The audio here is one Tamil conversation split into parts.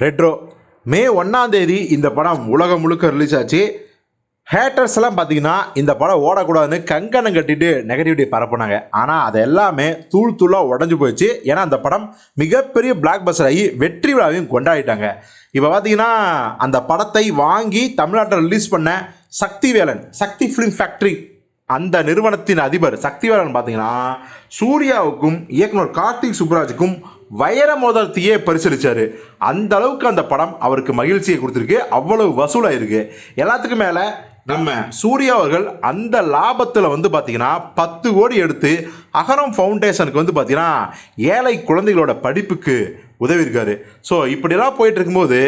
ரெட்ரோ. மே ஒன்றாம் தேதி இந்த படம் உலகம் முழுக்க ரிலீஸ் ஆச்சு. ஹேட்டர்ஸ் எல்லாம் பார்த்தீங்கன்னா இந்த படம் ஓடக்கூடாதுன்னு கங்கணம் கட்டிட்டு நெகட்டிவிட்டி பரப்புனாங்க. ஆனால் அது எல்லாமே தூள் தூளாக உடஞ்சி போயிடுச்சு. ஏன்னா அந்த படம் மிகப்பெரிய பிளாக் பஸ்டர் ஆகி வெற்றி விழாவையும் கொண்டாடிட்டாங்க. இப்போ பார்த்தீங்கன்னா அந்த படத்தை வாங்கி தமிழ்நாட்டில் ரிலீஸ் பண்ண சக்திவேலன் சக்தி ஃபிலிம் ஃபேக்ட்ரி அந்த நிறுவனத்தின் அதிபர் சக்திவேலன் பார்த்தீங்கன்னா சூர்யாவுக்கும் இயக்குனர் கார்த்திக் சுப்ராஜுக்கும் வைர மோதிரத்தையே பரிசளிச்சாரு அந்த அளவுக்கு அந்த படம் அவருக்கு மகிழ்ச்சியை கொடுத்துருக்கு. அவ்வளவு வசூலாயிருக்கு. எல்லாத்துக்கும் மேலே நம்ம சூர்யா அவர்கள் அந்த லாபத்தில் வந்து பார்த்திங்கன்னா பத்து கோடி எடுத்து அகரம் ஃபவுண்டேஷனுக்கு வந்து பார்த்திங்கன்னா ஏழை குழந்தைகளோட படிப்புக்கு உதவி இருக்காரு ஸோ இப்படிலாம் போயிட்டு இருக்கும்போது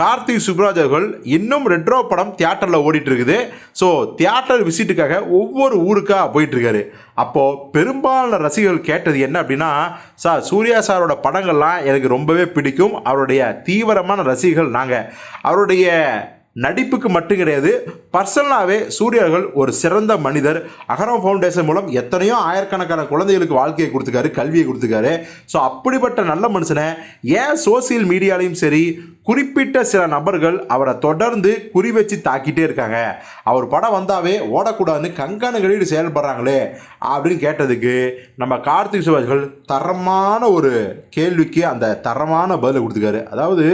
கார்த்திக் சுப்ராஜ் அவர்கள் இன்னும் ரெட்ரோ படம் தியேட்டரில் ஓடிட்டு இருக்குது ஸோ தியேட்டர் விசிட்டுக்காக ஒவ்வொரு ஊருக்காக போயிட்டுருக்காரு. அப்போது பெரும்பாலான ரசிகர்கள் கேட்டது என்ன அப்படின்னா சார் சூர்யா சாரோட படங்கள்லாம் எனக்கு ரொம்பவே பிடிக்கும். அவருடைய தீவிரமான ரசிகர்கள் நாங்கள் அவருடைய நடிப்புக்கு மட்டும் கிடையாது பர்சனலாகவே சூர்யார்கள் ஒரு சிறந்த மனிதர். அகரம் ஃபவுண்டேஷன் மூலம் எத்தனையோ ஆயிரக்கணக்கான குழந்தைகளுக்கு வாழ்க்கையை கொடுத்துருக்காரு கல்வியை கொடுத்துருக்காரு ஸோ அப்படிப்பட்ட நல்ல மனுஷனை ஏன் சோசியல் மீடியாலையும் சரி குறிப்பிட்ட சில நபர்கள் அவரை தொடர்ந்து குறி வச்சு தாக்கிட்டே இருக்காங்க. அவர் படம் வந்தாவே ஓடக்கூடாதுன்னு கங்கணங்களில் செயல்படுறாங்களே அப்படின்னு கேட்டதுக்கு நம்ம கார்த்திக் சுவாஜ்கள் தரமான ஒரு கேள்விக்கு அந்த தரமான பதிலை கொடுத்துருக்காரு அதாவது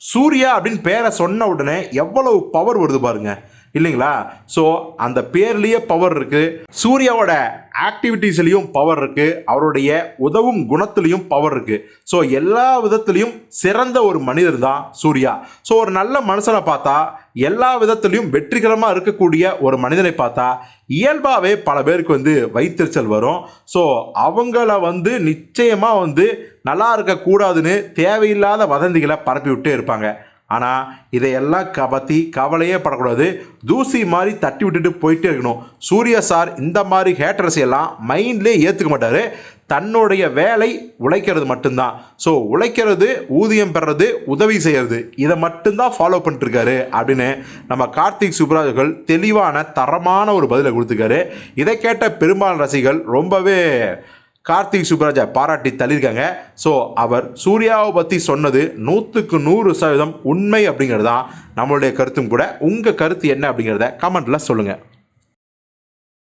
சூர்யா அப்படின்னு பேரை சொன்ன உடனே எவ்வளவு பவர் வருது பாருங்கள் இல்லைங்களா? ஸோ அந்த பேர்லேயே பவர் இருக்குது சூர்யாவோட ஆக்டிவிட்டீஸ்லேயும் பவர் இருக்குது அவருடைய உதவும் குணத்துலேயும் பவர் இருக்குது ஸோ எல்லா விதத்துலேயும் சிறந்த ஒரு மனிதர் தான் சூர்யா. ஸோ ஒரு நல்ல மனுஷனை பார்த்தா எல்லா விதத்துலையும் வெற்றிகரமாக இருக்கக்கூடிய ஒரு மனிதனை பார்த்தா இயல்பாகவே பல பேருக்கு வந்து வைத்தறிச்சல் வரும். ஸோ அவங்கள வந்து நிச்சயமாக வந்து நல்லா இருக்கக்கூடாதுன்னு தேவையில்லாத வதந்திகளை பரப்பி விட்டே இருப்பாங்க. ஆனால் இதையெல்லாம் க பற்றி கவலையே படக்கூடாது. தூசி மாதிரி தட்டி விட்டுட்டு போயிட்டே இருக்கணும். சூர்யா சார் இந்த மாதிரி ஹேட்டர்ஸ் எல்லாம் மைண்ட்லேயே ஏற்றுக்க மாட்டார். தன்னுடைய வேலை உழைக்கிறது மட்டும்தான். ஸோ உழைக்கிறது ஊதியம் பெறது உதவி செய்கிறது இதை மட்டும்தான் ஃபாலோ பண்ணிட்டுருக்காரு அப்படின்னு நம்ம கார்த்திக் சுப்ராஜர்கள் தெளிவான தரமான ஒரு பதிலை கொடுத்துருக்காரு. இதை கேட்ட பெரும்பாலான ரசிகள் ரொம்பவே கார்த்திக் சுப்ராஜா பாராட்டி தள்ளியிருக்காங்க. ஸோ அவர் சூர்யாவை பற்றி சொன்னது நூற்றுக்கு நூறு சதவீதம் உண்மை அப்படிங்கிறது தான் நம்மளுடைய கருத்தும் கூட உங்கள் கருத்து என்ன அப்படிங்கிறத கமெண்ட்டில் சொல்லுங்கள்